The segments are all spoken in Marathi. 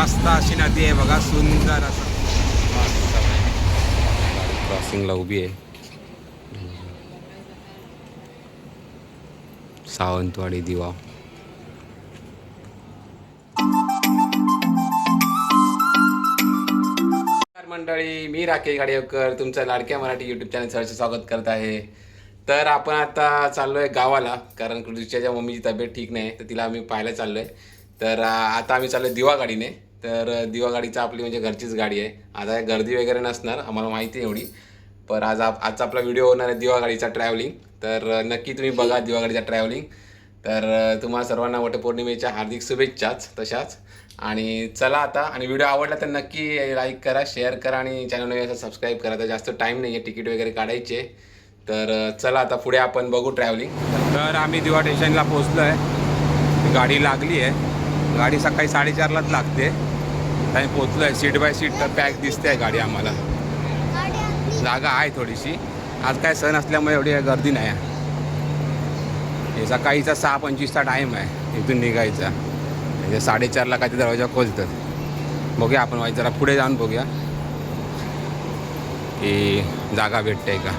मस्त अशी नदी आहे बघा सुंदर असं. मस्त क्रॉसिंगला उभी आहे. सावंतवाडी दिवा. मंडळी मी राकेश गाडीवकर तुमच्या लाडक्या मराठी यूट्यूब चॅनल सरचे स्वागत करत आहे. तर आपण आता चाललोय गावाला कारण कृषीच्या मम्मीची तब्येत ठीक नाही तर तिला आम्ही पाहायला चाललोय. तर आ, आता आम्ही चाललोय दिवा गाडीने. तर दिवा गाडीचा आपली म्हणजे घरचीच गाडी आहे. आता गर्दी वगैरे नसणार आम्हाला माहिती आहे एवढी. पर आज आप आजचा आपला व्हिडिओ होणार आहे दिवा गाडीचा ट्रॅव्हलिंग तर नक्की तुम्ही बघा दिवा गाडीचा ट्रॅव्हलिंग तर तुम्हाला सर्वांना वटपौर्णिमेच्या हार्दिक शुभेच्छाच तशाच. आणि चला आता आणि व्हिडिओ आवडला तर नक्की लाईक करा शेअर करा आणि चॅनल असं सबस्क्राईब करा. तर जास्त टाईम नाही आहे तिकीट वगैरे काढायचे. तर चला आता पुढे आपण बघू ट्रॅव्हलिंग तर आम्ही दिवा स्टेशनला पोचलो आहे गाडी लागली आहे. गाडी सकाळी साडेचारलाच लागते. आणि पोचलो आहे सीट बाय सीट तर पॅक दिसते आहे गाडी आम्हाला. जागा आहे थोडीशी. आज काय सण असल्यामुळे एवढी गर्दी नाही आहे. हे सकाळीचा सहा पंचवीसचा टाईम आहे. इथून निघायचा. म्हणजे साडेचारला काय ते दरवाजा खोलतात. बघूया आपण वाईट जरा पुढे जाऊन बघूया. की जागा भेटते का?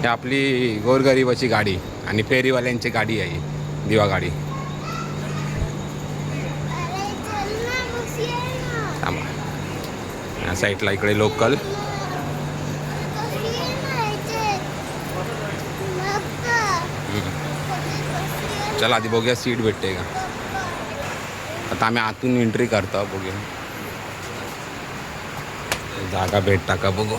ही आपली गोरगरिबाची गाडी आणि फेरीवाल्यांची गाडी आहे दिवा गाडी थांबा या साईडला इकडे लोकल. चला आधी बघूया सीट भेटते का? आता आम्ही आतून एंट्री करतो बघूया. जागा भेटता का बघू.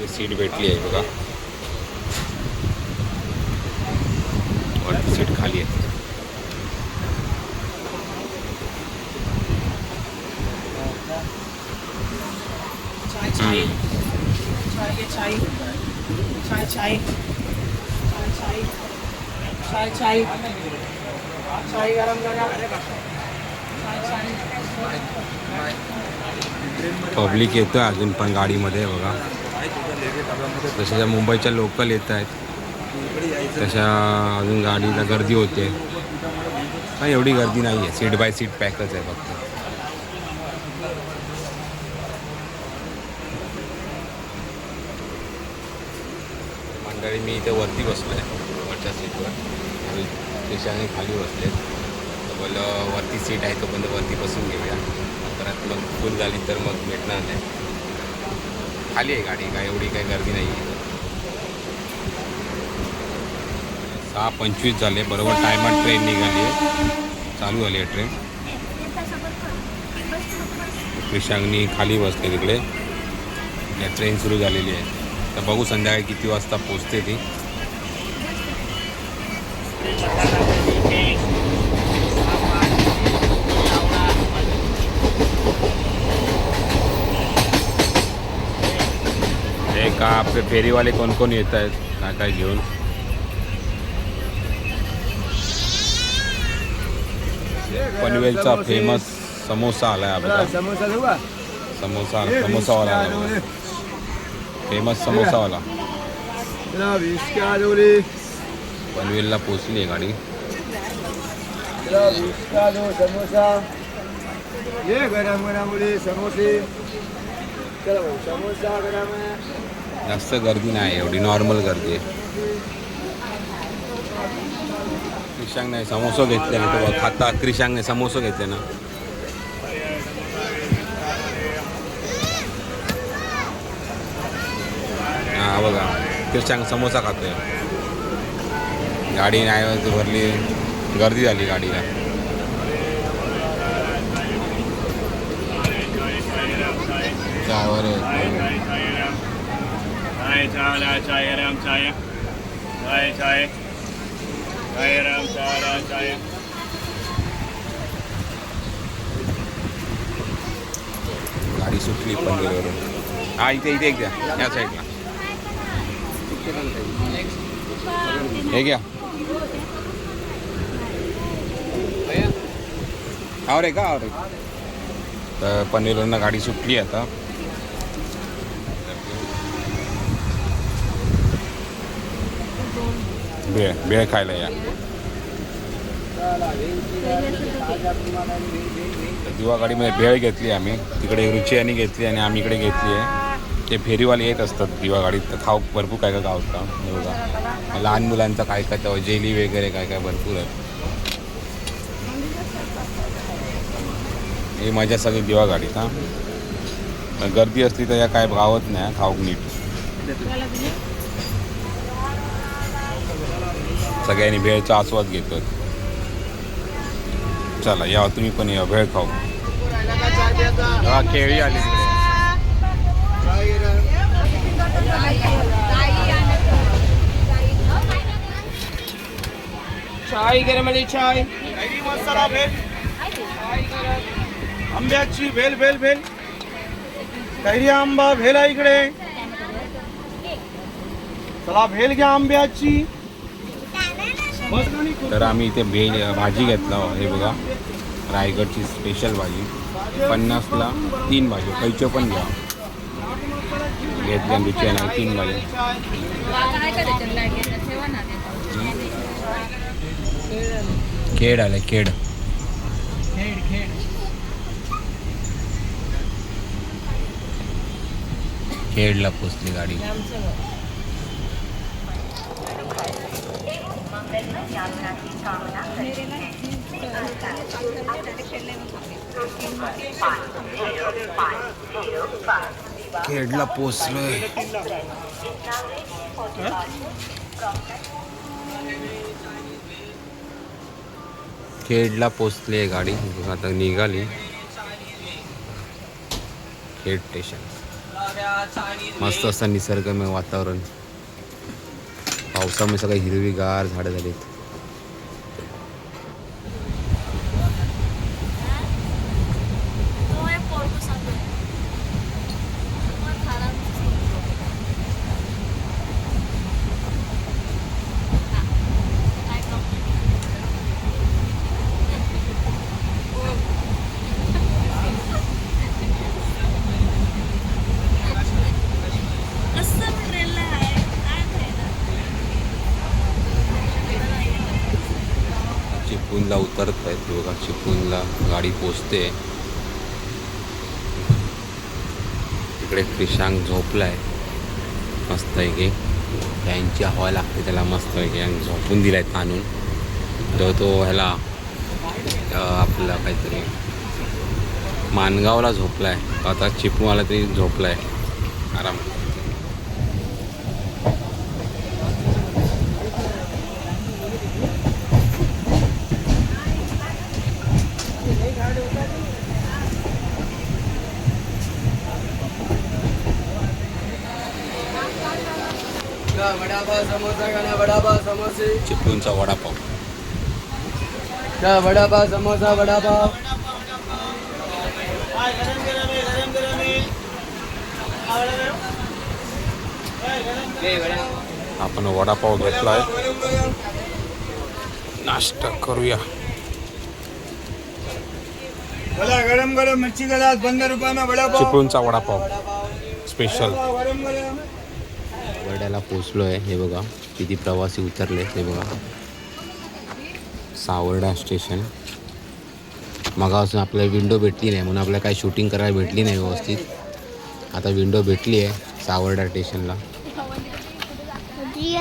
ही सीट भेटली आहे बघा. वरती सीट खाली आहे चाय. चाय चाय. ये चाय. गरम करा पब्लिक येतं अजून पण गाडीमध्ये बघा. जशा मुंबईच्या लोकल येत आहेत. तशा अजून गाडीला गर्दी होते. पण एवढी गर्दी नाही आहे. सीट बाय सीट पॅकच आहे फक्त. मंडळी मी इथे वरती बसलो आहे वरच्या सीटवर पेशाने खाली बसले डबल वरती सीट आहे तोपर्यंत वरती बसून घेऊया. परत मग फुल झाली तर मग भेटणार नाही. खाली आहे गाडी काय एवढी काही गर्दी नाही आहे सहा पंचवीस झाले बरोबर टायमात ट्रेन निघाली आहे. चालू झाली आहे ट्रेन क्रिशांगनी खाली बसते तिकडे. या ट्रेन सुरू झालेली आहे. तर बघू संध्याकाळी किती वाजता पोचते ती. का आपले फेरीवाले कोण कोण येत आहेत काय काय घेऊन पनवेलचा फ़ेमस समोसा। आलाय आपला समोसा समोसा समोसावाला आला फ़ेमस समोसावाला का जोडी पनवेलला पोचली आहे गाडी। समोसा। ये गरम गरम समोसे। चला समोसा गरम है। जास्त गर्दी नाही एवढी नॉर्मल गर्दी आहे. क्रिशांगने समोसा घेतले ना तो खाता क्रिशांगने समोसा घेतले ना. हा बघा क्रिशांग समोसा खातोय. गाडी नाही भरली गर्दी झाली गाडीला. ड्रायव्हर आहे चाय चाय राम चाय चाय चाय चाय राम चाय चाय गाडी सुटली पनवेलवरून हा इथे इथे एक द्या या साईडला. हे घ्या. आवरे का आवरे? तर पनवेलवरनं गाडी सुटली आता. भेळ भेळ खायला या. तर दिवा गाडीमध्ये भेळ घेतली आम्ही. तिकडे रुची आणि घेतली आणि आम्ही इकडे घेतली आहे. ते फेरीवाले येत असतात दिवा गाडीत तर खाऊ भरपूर काय काय गावता हे बघा. लहान मुलांचा काय काय तेव्हा जेली वगैरे काय काय भरपूर आहे ही मजा सगळी दिवा गाडीत हां. गर्दी असली तर या काय गावत नाही खाऊक नीट. सगळ्यांनी भेळचा आस्वाद घेतो चला या तुम्ही पण या भेळ खाऊ. हा केळी आली चाय गरम आली चाय. कैरी मसाला भेल आंब्याची भेल भेल भेल. कैरी आंबा भेल आहे इकडे. चला भेल घ्या आंब्याची. तर आम्ही इथे भे भाजी घेतला हे बघा. रायगडची स्पेशल भाजी. पन्नासला तीन भाजी कैचं पण घ्या. घेतल्या रुची आणि तीन भाजी खेड आले खेड. खेडला पोचली गाडी. खेडला पोचलोय खेडला पोचली आहे गाडी. आता निघाली. खेड स्टेशन मस्त असं निसर्गमय वातावरण. पावसामुळे सगळे हिरवीगार झाडं झालीत चिपळूणला उतरत आहेत बघा चिपळूणला दिसते इकडे क्रिशांक झोपलाय. मस्त आहे की. फॅनची हवा लागते त्याला मस्त आहे की. आणि झोपून दिलाय ताणून. तो तो ह्याला आपला काहीतरी मानगावला झोपलाय. आता चिपळूणला तरी झोपलाय. आराम चिपळूणचा वडापाव. वडापाव समोसा वडापाव. आपण वडापाव घेतलाय. नाश्ता करूया. गरम गरम मिर्ची ग्लास पंद्रह रुपये में वडापाव. चिपळूणचा वडापाव. स्पेशल गरम गरम. वर्ड्याला पोचलो आहे हे बघा. किती प्रवासी उतरले ते बघा. सावर्डा स्टेशन. मगापासून आपल्याला विंडो भेटली नाही म्हणून आपल्याला काही शूटिंग करायला भेटली नाही व्यवस्थित. आता विंडो भेटली आहे सावर्डा स्टेशनला.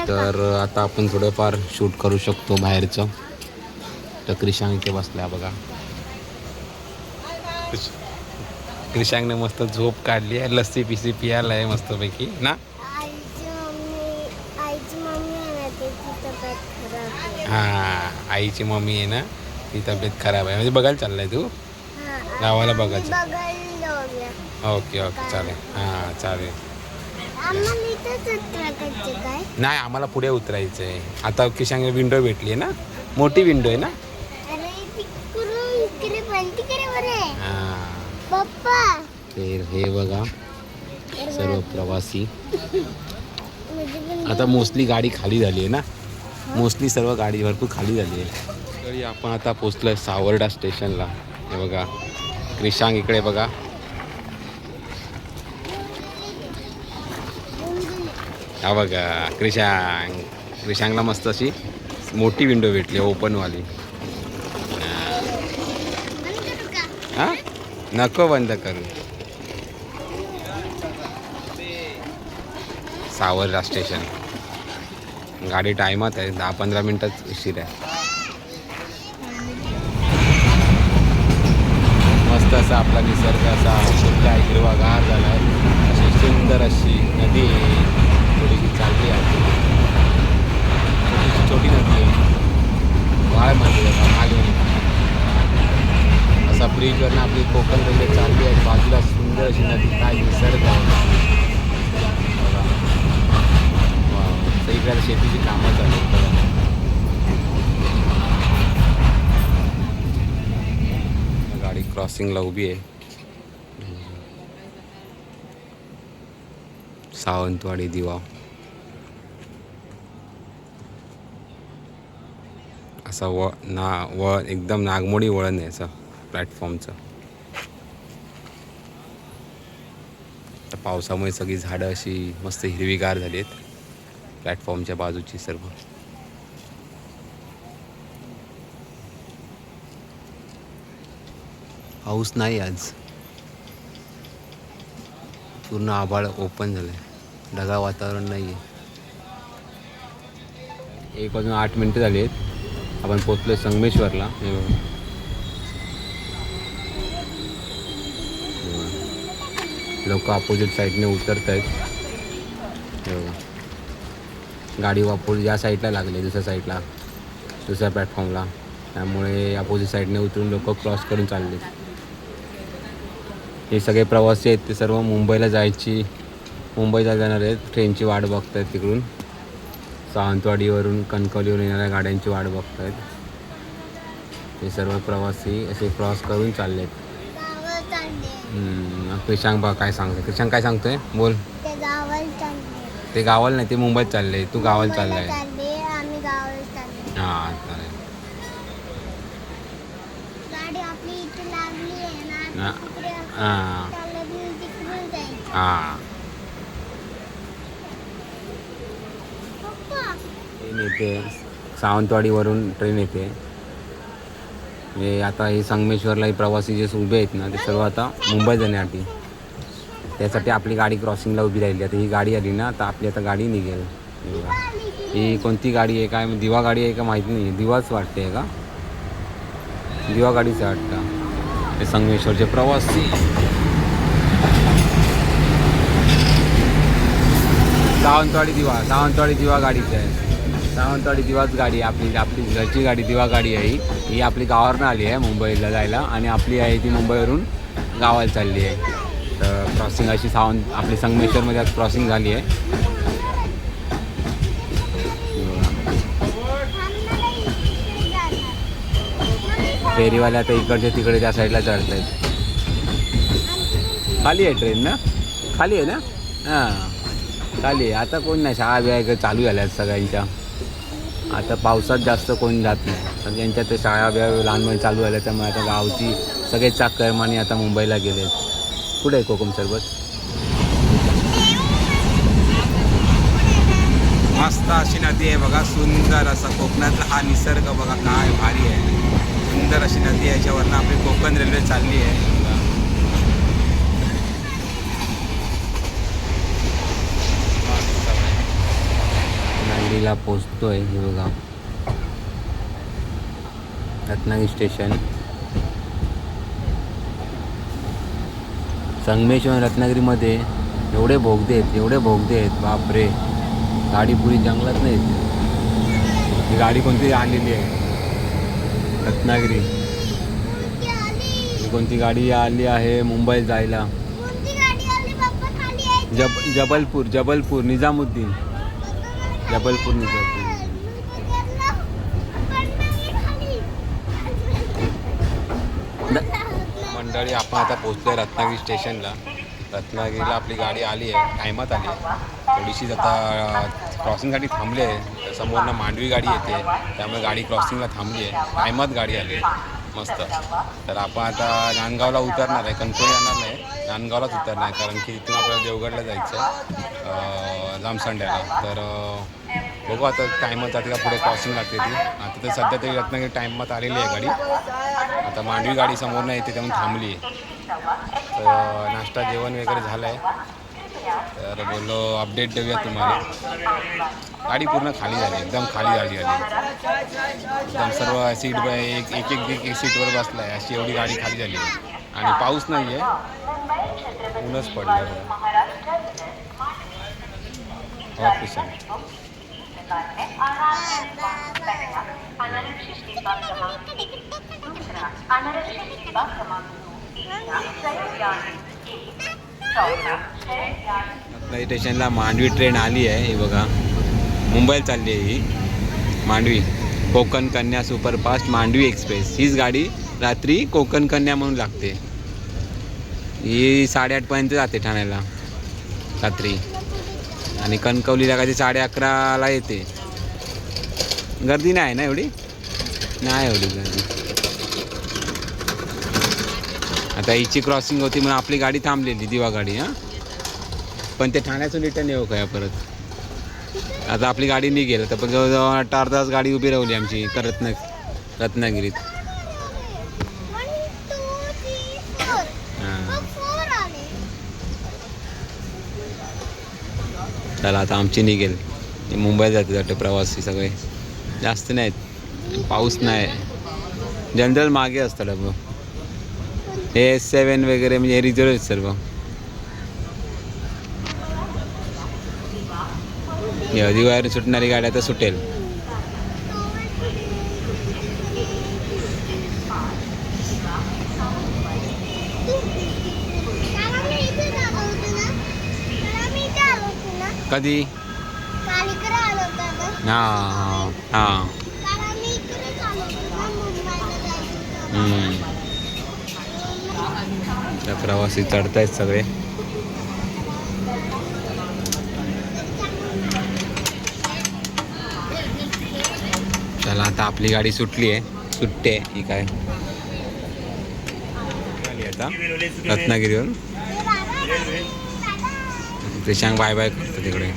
तर आता आपण थोडंफार शूट करू शकतो बाहेरचं. तर क्रिशांक इथे बसला बघा. क्रिशांकने मस्त झोप काढली आहे लस्सी पिसी पियाला आहे मस्तपैकी ना आईची मम्मी आईची मम्मी आहे ना त्याची तब्येत खराब आहे हां आईची मम्मी आहे ना ती तब्येत खराब आहे. म्हणजे बघायला चाललाय तू? गावाला बघायचं. ओके ओके चालेल. हां चालेल. नाही आम्हाला पुढे उतरायचं आहे आता किशांग विंडो भेटली आहे ना? मोठी विंडो आहे ना? हां. तर हे बघा सर्व प्रवासी. म्हणजे आता मोस्टली गाडी खाली झाली आहे ना? मोस्टली सर्व गाडी भरपूर खाली झाली आहे. तरी आपण आता पोचलो आहे सावर्डा स्टेशनला. हे बघा क्रिशांग इकडे बघा. हा बघा क्रिशांग. क्रिशांगला मस्त अशी मोठी विंडो भेटली ओपनवाली हा? नको बंद करू. सावर्डा स्टेशन. गाडी टायमात आहे दहा पंधरा मिनटात उशीर आहे. मस्त असा आपला निसर्ग असा सुद्धा आहे हिरवागार झाला आहे अशी सुंदर अशी नदी आहे थोडीशी चालली आहे. छोटीशी छोटी नदी आहे. वाळ म्हणते त्याला असा ब्रिजवरनं आपली कोकण रेल्वे चालली आहे बाजूला सुंदर अशी नदी काय निसर्ग आहे बघा. आपल्याला शेतीची कामं चालू आहेत गाडी क्रॉसिंगला उभी आहे. सावंतवाडी दिवा. असा व ना व एकदम नागमोडी वळण आहे असं प्लॅटफॉर्मचं तर पावसामुळे सगळी झाडं अशी मस्त हिरवीगार झाली आहेत. प्लॅटफॉर्मच्या बाजूची सर्व. पाऊस नाही आज. पूर्ण आभाळ ओपन झालं आहे ढगाळ वातावरण नाही आहे एक वाजून आठ मिनटं झाली आहेत. आपण पोचलो संगमेश्वरला. हे बघा. लोक अपोजिट साईडने उतरत आहेत गाडी वापर या साईडला लागले दुसऱ्या साईडला दुसऱ्या प्लॅटफॉर्मला त्यामुळे अपोजिट साईडने उतरून लोक क्रॉस करून चालले. हे सगळे प्रवासी आहेत ते सर्व मुंबईला जायची मुंबईला जाणार आहेत. ट्रेनची वाट बघत आहेत तिकडून. सावंतवाडीवरून कणकवलीवरून येणाऱ्या गाड्यांची वाट बघत आहेत हे सर्व प्रवासी असे क्रॉस करून चालले आहेत क्रिशांक बा काय सांगतोय. क्रिशांक काय सांगतोय? बोल. ते गावाला नाही ते मुंबईत चालले. तू गावाला चाललाय. चालले आम्ही गावाला चालले. हां चालेल. गाडी आपली इथे लागली आहे ना हा. तिकडे हां. चालत नाही, तिकडून जायचं. हां. पप्पा. ट्रेन येते. सावंतवाडीवरून ट्रेन येते. म्हणजे आता हे संगमेश्वरला हे प्रवासी जे उभे आहेत ना ते सर्व आता मुंबई जाण्यासाठी. त्यासाठी आपली गाडी क्रॉसिंगला उभी राहिली. आता ही गाडी आली ना तर आपली आता गाडी निघेल. ही कोणती गाडी आहे काय म्हणजे दिवा गाडी आहे का माहिती नाही दिवाच वाटते आहे का? दिवा गाडीच वाटतं. ते संगमेश्वरचे प्रवासी. सावंतवाडी दिवा सावंतवाडी दिवा गाडीची आहे. सावंतवाडी दिवाच गाडी आहे. आपली आपली घरची गाडी दिवा गाडी आहे ही आपली गावावरनं आली आहे मुंबईला जायला आणि आपली आहे ती मुंबईवरून गावाला चालली आहे. क्रॉसिंग अशी सावन आपली संगमेश्वरमध्ये आज क्रॉसिंग झाली आहे. फेरीवाले फेरीवाल्या आता इकडच्या तिकडे त्या साईडला चढत आहेत खाली आहे ट्रेन ना? खाली आहे ना? हां. खाली आहे. आता कोण नाही शाळा बिया इकडे चालू झाल्या आहेत सगळ्यांच्या. आता पावसात जास्त कोण जात नाही. सगळ्यांच्या ते शाळा बिळा लहानपणी चालू झाल्या त्यामुळे आता गावची सगळे चाकरमानी आता मुंबईला गेलेत. कुठे आहे कोकम सरबत? मस्त अशी नदी आहे बघा सुंदर असा कोकणातला हा निसर्ग बघा काय भारी आहे. सुंदर अशी नदी आहे याच्यावरनं आपली कोकण रेल्वे चालली आहे. नांदीला पोचतोय हे बघा. रत्नागिरी स्टेशन. संगमेश्वर रत्नागिरीमध्ये एवढे भोगदे आहेत एवढे भोगदे आहेत बापरे. गाडी पुरी जंगलात नाही ही गाडी कोणती आलेली आहे? रत्नागिरी. ही कोणती गाडी आली आहे मुंबईत जायला? जब जबलपूर जबलपूर निजामुद्दीन. जबलपूर निजामुद्दीन. मंडळी आपण आता पोहोचलो आहे रत्नागिरी स्टेशनला. रत्नागिरीला आपली गाडी आली आहे टायमात आली आहे. थोडीशीच आता क्रॉसिंगसाठी थांबली आहे. समोरनं मांडवी गाडी येते त्यामुळे गाडी क्रॉसिंगला थांबली आहे. टायमात गाडी आली आहे. मस्त. तर आपण आता नांदगावला उतरणार आहे. कंट्रोल येणार नाही. नांदगावलाच उतरणार आहे कारण की तिथून आपल्याला देवगडला जायचं आहे जामसंड्याला. तर बघू आता टायमात जाते का पुढे क्रॉसिंग लागते ती. आता तर सध्या तरी रत्नागिरी टायमात आलेली आहे गाडी. आता मांडवी गाडी समोरनं येते त्यामुळे थांबली. आहे तर नाश्ता जेवण वगैरे झालं आहे तर बोललो अपडेट देऊया तुम्हाला. गाडी पूर्ण खाली झाली एकदम खाली झाली आली. एकदम सर्व सीट बाय एक एक एक एक सीटवर बसला आहे अशी एवढी गाडी खाली झाली. आहे आणि पाऊस नाही आहे ऊनच पडलं आहे. हो किशन रत्नागिरी स्टेशनला मांडवी ट्रेन आली आहे ही बघा. मुंबईला चालली आहे ही. मांडवी. कोकण कन्या सुपरफास्ट मांडवी एक्सप्रेस हीच गाडी रात्री कोकण कन्या म्हणून लागते. ही साडेआठपर्यंत जाते ठाण्याला. रात्री. आणि कणकवलीला कधी साडे अकराला येते. गर्दी नाही ना एवढी? नाही एवढी गर्दी. आता हिची क्रॉसिंग होती म्हणून आपली गाडी थांबलेली दिवा गाडी हां? पण ते ठाण्यातून रिटर्न येऊ काय परत? आता आपली गाडी निघेल तर पण जवळजवळ आठ अर्धा तास गाडी उभी राहिली आमची तर रत्न रत्नागिरीत वन टू थ्री फोर हां फोर आले चला आता आमची निघेल. ते मुंबईत जाते वाटते प्रवासी सगळे. जास्त नाहीत. पाऊस नाही. जनरल मागे असतं डबं हे एस सेवन वगैरे म्हणजे हे रिझर्व आहेत सर्व. हे दिवाळी सुटणारी गाड्या तर सुटेल. कधी? हां हां. त्या प्रवासी चढतायत सगळे. चला आता आपली गाडी सुटली आहे. सुटते ही काय? आता. रत्नागिरीवर प्रिशांक बाय बाय करतो तिकडे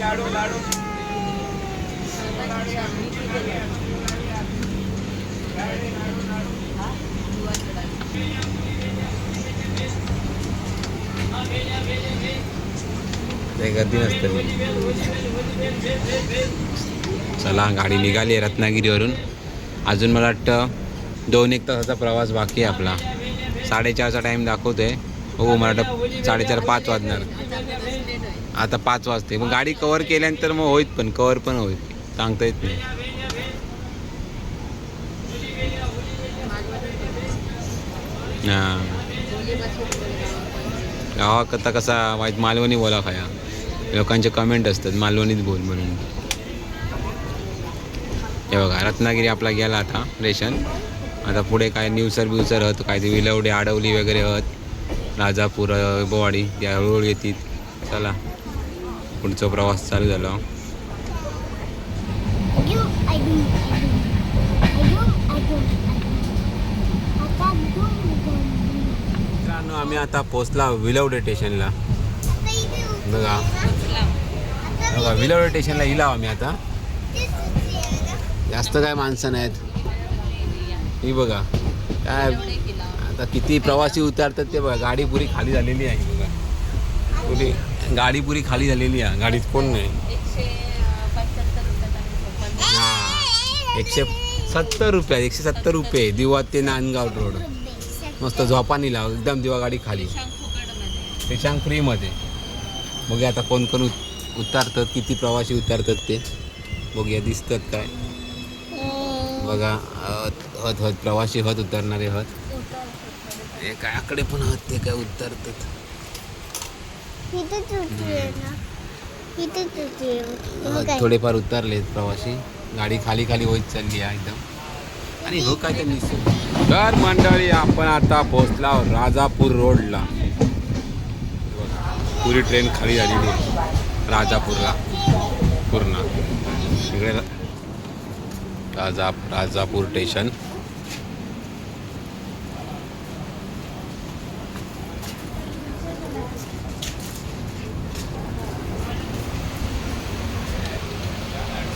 लाडू लाडू नाही गर्दी नसते. चला गाडी निघाली आहे रत्नागिरीवरून. अजून मला वाटतं दोन एक तासाचा प्रवास बाकी आहे आपला. साडेचारचा टाईम दाखवतोय. हो मला वाटतं साडेचार पाच वाजणार. आता पाच वाजते मग गाडी कवर केल्यानंतर मग होईत पण कवर पण होईल. सांगता येत नाही. हां. गावा कता कसा वाईट मालवणी बोला खाया. लोकांचे कमेंट असतात मालवणीत बोल म्हणून. हे बघा रत्नागिरी आपला गेला आता रेशन. आता पुढे काय न्यूसर बिवसर हत काय ते विलवडे आडवली वगैरे हत. राजापूर बोवाडी या हळूहळू येतील. चला पुढचा प्रवास चालू झाला. आम्ही आता पोचला विलवडे स्टेशनला बघा. बघा विलवडे स्टेशनला इला आम्ही आता. जास्त काय माणसं नाहीत. ही बघा. काय आता किती प्रवासी उतरतात ते बघा. गाडी पुरी खाली झालेली आहे बघा. पुरी गाडी पुरी खाली झालेली आहे. गाडीत कोण नाही. हा एकशे सत्तर रुपये एकशे सत्तर रुपये दिवा ते नांदगाव रोड. मस्त झोपानी लाव एकदम दिवा गाडी खाली. त्याच्यात फ्रीमध्ये बघूया आता कोण कोण उत- उतरतात? किती प्रवासी उतरतात ते? बघूया दिसतात काय? बघा हत हत प्रवासी हत उतरणारे हत. हे काय आकडे पण हत ते काय उतरतात. थोडेफार उतरलेत प्रवासी. गाडी खाली खाली होत चालली आहे एकदम. आणि हो काय तर मंडळी आपण आता पोहोचला राजापूर रोडला. पुरी ट्रेन खाली झालेली आहे. राजापूरला. पूर्ण. इकडे राजा राजापूर स्टेशन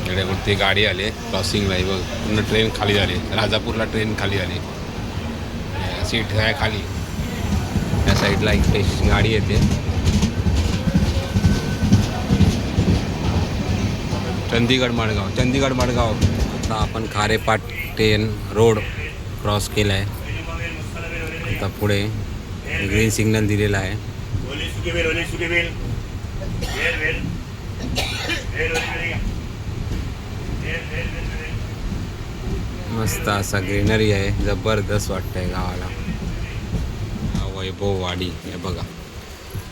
इकडे गाडी आली. क्रॉसिंगला बघ पूर्ण ट्रेन खाली झाली. राजापूरला ट्रेन खाली झाली. सीट आहे खाली. त्या साईडला एक गाडी येते. चंदीगड मडगाव. चंदीगड मडगाव. आता आपण खारेपाट ट्रेन रोड क्रॉस केला आहे आता पुढे ग्रीन सिग्नल दिलेला आहे. मस्त असा ग्रीनरी आहे. जबरदस्त वाटतंय गावाला. वैभववाडी. हे बघा.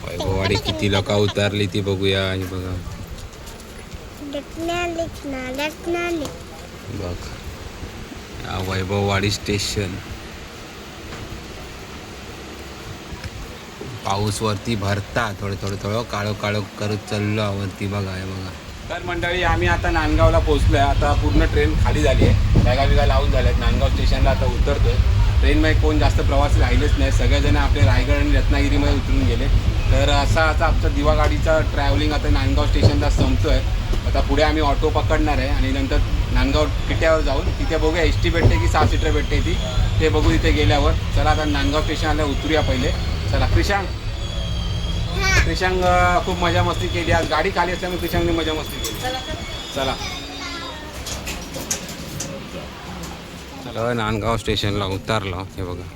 वैभववाडी किती लोक उतरली ती बघूया. आणि बघा. बघ. हा वैभववाडी स्टेशन पाऊस वरती भरता थोडं थोडं थोडं काळो काळो करत चाललो वरती बघा हे बघा. तर मंडळी आम्ही आता नांदगावला पोहोचलो आहे आता पूर्ण ट्रेन खाली झाली आहे. बॅगा बिगा लावून झाल्या आहेत नांदगाव स्टेशनला आता उतरतोय. ट्रेनमध्ये कोण जास्त प्रवासी राहिलेच नाही. सगळेजण आपले रायगड आणि रत्नागिरीमध्ये उतरून गेले. तर असा आता आमचा दिवा गाडीचा ट्रॅव्हलिंग आता नांदगाव स्टेशनला संपतोय. आता पुढे आम्ही ऑटो पकडणार आहे आणि नंतर नांदगाव किट्यावर जाऊन तिथे बघूया. एस टी भेटते की सहा सीटर भेटते ती ते बघू तिथे गेल्यावर. चला आता नांदगाव स्टेशनला उतरूया पहिले. चला क्रिशांग. क्रिशांग खूप मजा मस्ती केली. आज गाडी खाली असल्यामुळे क्रिशांगने मजा मस्ती केली. चला. चला. नांदगाव स्टेशनला उतरलो. हे बघा.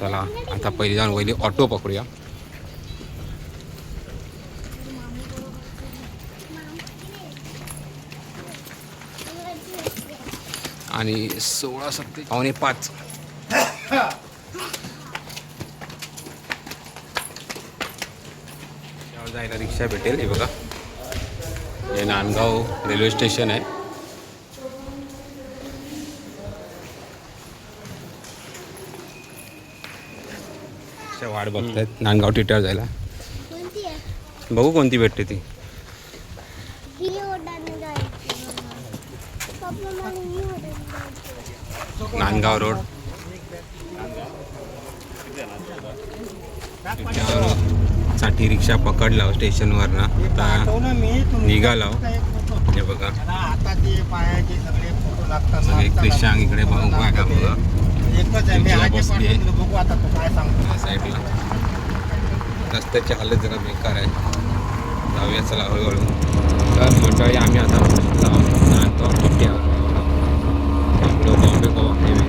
चला आता पहिली जाऊन पहिली ऑटो पकडूया. आणि सोळा सत्ते पावणे पाच. जायला रिक्षा भेटेल हे बघा. हे नांदगाव रेल्वे स्टेशन आहे. अशा वाट बघतायत नांदगाव टिटर जायला. कोणती आहे? बघू कोणती भेटते ती ही ओढाने जायची पप्पा मला ही ओढाने जायची नांदगाव रोड. साठी रिक्षा पकडला स्टेशनवरनं. आता निघालो हे बघा. सगळे फोटो क्रिशांग इकडे बघू बघा. बघा काय साईडला. रस्त्याची हालत जरा बेकार आहे. जाऊया चला हळूहळू. तर मंडळी आम्ही आता जाऊन आणतो नांदगाव पुढं बॉम्बे गोवा हायवे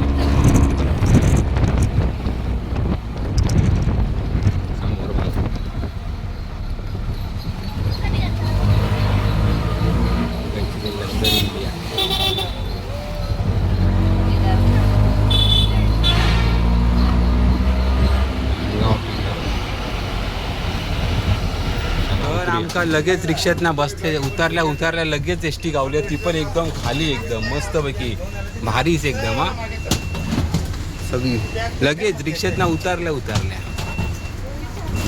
समोर इंडिया तर आमका लगेच रिक्षात ना बसले उतरल्या उतरल्या लगेच एस टी गावली. ती पण एकदम खाली एकदम मस्तपैकी. भारीच एकदम हा. सगळी. लगेच रिक्षेत ना उतरल्या उतरल्या.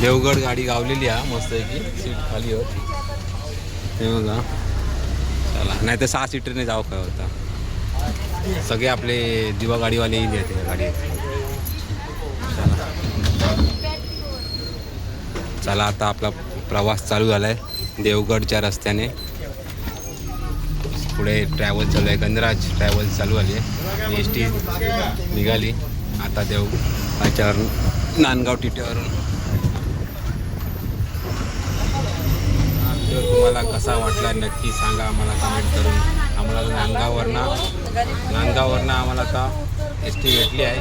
देवगड गाडी गावलेली हा मस्तपैकी. सीट खाली होत. हे बघा. चला. नाही तर सहा सीटरने जावं काय होता सगळे आपले दिवा गाडीवाले येईल त्या गाडीत. चला. चला आता आपला प्रवास चालू झाला आहे देवगडच्या रस्त्याने. पुढे ट्रॅव्हल चालू आहे. गणराज ट्रॅव्हल चालू आली आहे. एस टी निघाली. आता देऊ त्याच्यावर नांदगाव टिट्यावरून तुम्हाला कसा वाटला? नक्की सांगा आम्हाला कमेंट करून. आम्हाला नांदगाववरनं नांदगाववरनं आम्हाला आता एस टी भेटली आहे.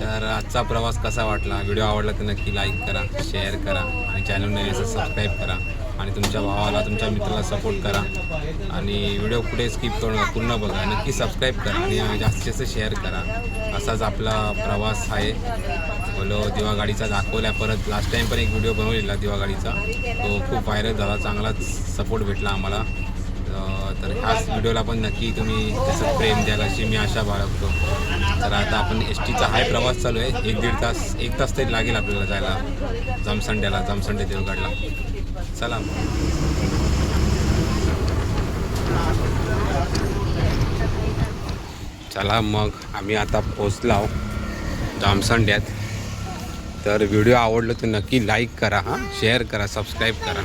तर आजचा प्रवास कसा वाटला? व्हिडिओ आवडला तर नक्की लाईक करा शेअर करा आणि चॅनल नवीन असं सबस्क्राईब करा. आणि तुमच्या भावाला तुमच्या मित्राला सपोर्ट करा. आणि व्हिडिओ कुठे स्किप करू नका पूर्ण बघा. नक्की सबस्क्राईब करा आणि जास्तीत जास्त शेअर करा. असाच आपला प्रवास आहे. बोलो दिवा गाडीचा दाखवला परत. लास्ट टाइम पण एक व्हिडिओ बनवलेला दिवागाडीचा. तो खूप व्हायरल झाला. चांगलाच सपोर्ट भेटला आम्हाला. तर ह्याच व्हिडिओला पण नक्की तुम्ही त्याचं प्रेम द्याल अशी मी आशा बाळगतो. तर आता आपण एस टीचा हाय प्रवास चालू आहे. एक दीड तास एक तास तरी लागेल आपल्याला जायला. जामसंड्याला जामसंडे देवगडला. चला चला मग आम्ही आता पोचलो जामसंड्यात तर व्हिडिओ आवडलो तर नक्की लाईक करा हां. शेअर करा सबस्क्राईब करा.